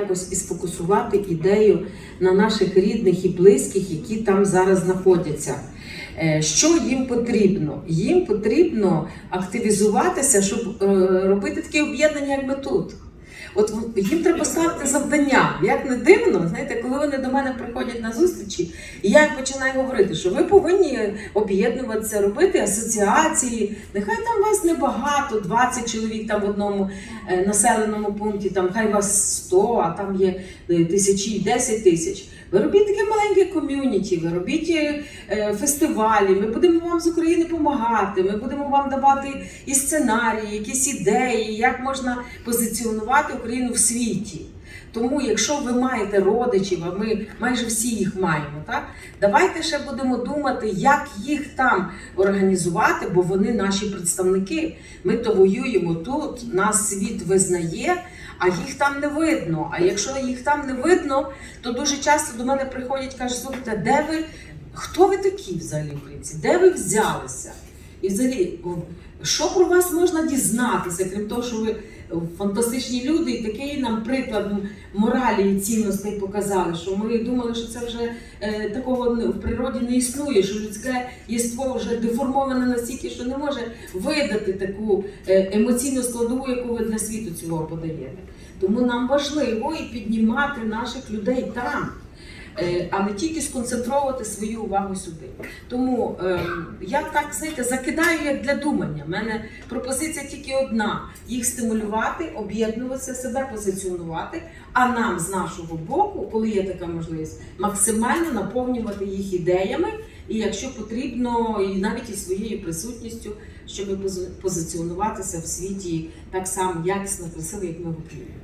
якось і сфокусувати ідею на наших рідних і близьких, які там зараз знаходяться. Е, Що їм потрібно? Їм потрібно активізуватися, щоб е, робити такі об'єднання, як ми тут. От їм треба ставити завдання. Як не дивно, знаєте, коли вони до мене приходять на зустрічі, і я починаю говорити, що ви повинні об'єднуватися, робити асоціації. Нехай там вас небагато, 20 чоловік там в одному е, населеному пункті, там хай вас 100, а там є е, тисячі, 10 тисяч. Ви робіть таке маленьке ком'юніті, ви робіть е, фестивалі. Ми будемо вам з України допомагати. Ми будемо вам давати і сценарії, якісь ідеї, як можна позиціонувати Україну в світі. Тому, якщо ви маєте родичів, а ми майже всі їх маємо, так давайте ще будемо думати, як їх там організувати, бо вони наші представники. Ми то воюємо тут, нас світ визнає, а їх там не видно. А якщо їх там не видно, то дуже часто до мене приходять кажуть, слухайте, де ви, хто ви такі взагалі українці? Де ви взялися? І взагалі, що про вас можна дізнатися, крім того, що ви фантастичні люди, і такий нам приклад моралі і цінностей показали, що ми думали, що це вже е, такого в природі не існує, що людське єство вже деформоване настільки, що не може видати таку е, емоційну складову, яку ви для світу цього подаєте. Тому нам важливо і піднімати наших людей там. Е, А не тільки сконцентровувати свою увагу сюди. Тому е, я так знаєте, закидаю як для думання. У мене пропозиція тільки одна: їх стимулювати, об'єднуватися, себе позиціонувати. А нам з нашого боку, коли є така можливість, максимально наповнювати їх ідеями, і якщо потрібно, і навіть і своєю присутністю, щоб позиціонуватися в світі так само якісно, красиво, як ми в Україні.